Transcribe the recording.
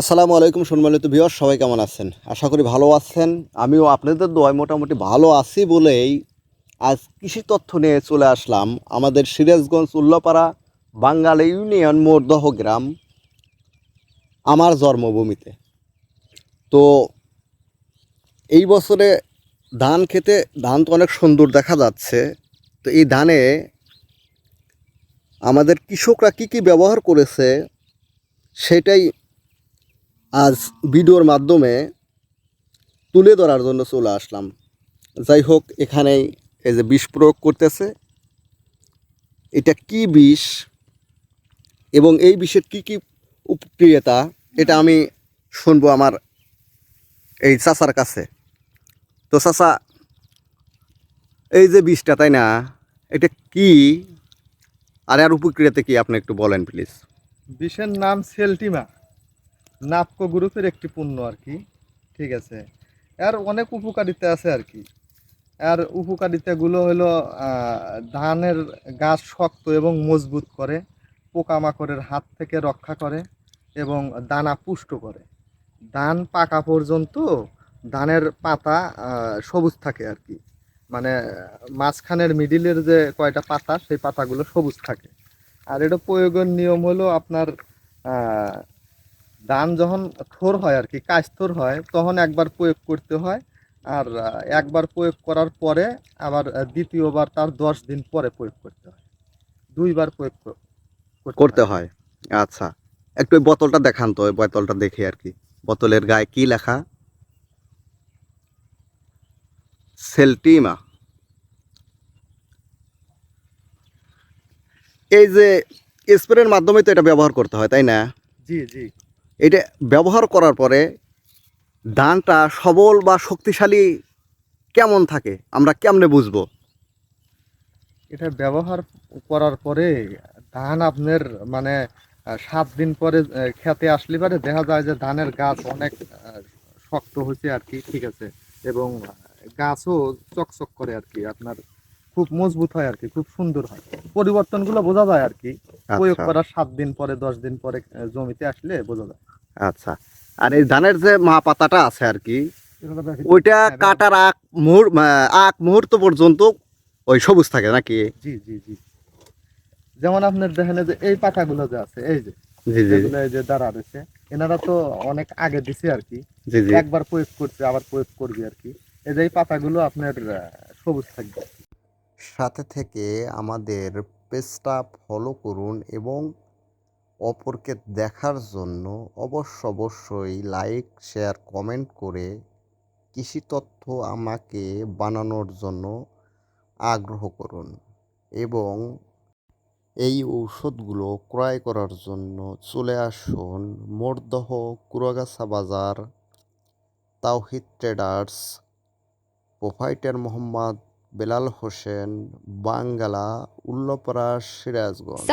আসসালামু আলাইকুম সম্মানিত ভিউয়ার সবাই কেমন আছেন? আশা করি ভালো আছেন। আমিও আপনাদের দোয়ায় মোটামুটি ভালো আছি বলেই আজ কৃষি তথ্য নিয়ে চলে আসলাম আমাদের সিরাজগঞ্জ উল্লাপাড়া বাঙ্গাল ইউনিয়ন মোরদহ গ্রাম আমার জন্মভূমিতে। তো এই বছরে ধান খেতে, ধান তো অনেক সুন্দর দেখা যাচ্ছে। তো এই ধানে আমাদের কৃষকরা কি কি ব্যবহার করেছে, সেটাই আজ ভিডিওর মাধ্যমে তুলে ধরার জন্য চলে আসলাম। যাই হোক, এখানেই এই যে বিষ প্রয়োগ করতেছে। এটা কি বিষ এবং এই বিষের কি কি উপক্রিয়তা, এটা আমি শুনব আমার এই চাচার কাছে। তো চাচা, এই যে বিষটা, তাই না? এটা কি? আর আর উপক্রিয়াতে কি আপনি একটু বলেন প্লিজ বিষের নাম সেলটিমা। নাপকো গ্রুপের একটি পণ্য আর কি। ঠিক আছে। এর অনেক উপকারিতা আছে আর কি। এর উপকারিতাগুলো হলো ধানের গাছ শক্ত এবং মজবুত করে, পোকামাকড়ের হাত থেকে রক্ষা করে এবং দানা পুষ্ট করে। ধান পাকা পর্যন্ত ধানের পাতা সবুজ থাকে আর কি। মানে মাঝখানের মিডিলের যে কয়টা পাতা, সেই পাতাগুলো সবুজ থাকে। আর এটা প্রয়োগের নিয়ম হলো আপনার ধান যখন থোর হয় আর কি কাজ থোর হয় তখন একবার প্রয়োগ করতে হয়। আর একবার প্রয়োগ করার পরে আবার দ্বিতীয়বার তার দশ দিন পরে প্রয়োগ করতে হয়। দুইবার প্রয়োগ কর- করতে হয়। আচ্ছা একটু ওই বোতলটা দেখান তো ওই বোতলটা দেখি আর কি। বোতলের গায়ে কি লেখা? সেলটিমা। এই যে স্প্রের মাধ্যমে তো এটা ব্যবহার করতে হয় তাই না? জি জি। এটা ব্যবহার করার পরে ধানটা সবল বা শক্তিশালী কেমন থাকে? আমরা কেমনে বুঝব? এটা ব্যবহার করার পরে ধান আপনার মানে সাত দিন পরে খেতে আসলে পরে দেখা যায় যে ধানের গাছ অনেক শক্ত হয়েছে আর কি, ঠিক আছে। এবং গাছও চকচক করে আর কি, আপনার খুব মজবুত হয় আর কি খুব সুন্দর হয়। পরিবর্তনগুলো বোঝা যায় আর কি প্রয়োগ আচ্ছা করার সাত দিন পরে দশ দিন পরে জমিতে আসলে বোঝা যায়। আচ্ছা। আর এই ধানের যে মা পাতাটা আছে আর কি ওইটা হ্যাঁ, কাটার আগ মুহূর্ত আগ মুহূর্ত পর্যন্ত ওই সবুজ থাকে নাকি? জি জি জি। যেমন আপনার দেখেন যে এই পাতাগুলো যে আছে এই যে জি জি। এই যে দাঁড়া রয়েছে এনারা তো অনেক আগে দিছে আর কি। জি জি। একবার প্রয়োগ করছে আবার প্রয়োগ করবে আর কি। এই যে এই পাতাগুলো আপনার সবুজ থাকবে। সাথে থেকে আমাদের পেজটা ফলো করুন এবং অপরকে দেখার জন্য অবশ্য অবশ্যই লাইক শেয়ার কমেন্ট করে কৃষি তথ্য আমাকে বানানোর জন্য আগ্রহ করুন এবং এই ঔষধগুলো ক্রয় করার জন্য চলে আসুন মোরদহ কুরাগাছা বাজার, তাওহিদ ট্রেডার্স প্রোফাইটার মোহাম্মদ বেলাল হোসেন বাঙ্গালা উল্লপাড়া সিরাজগঞ্জ।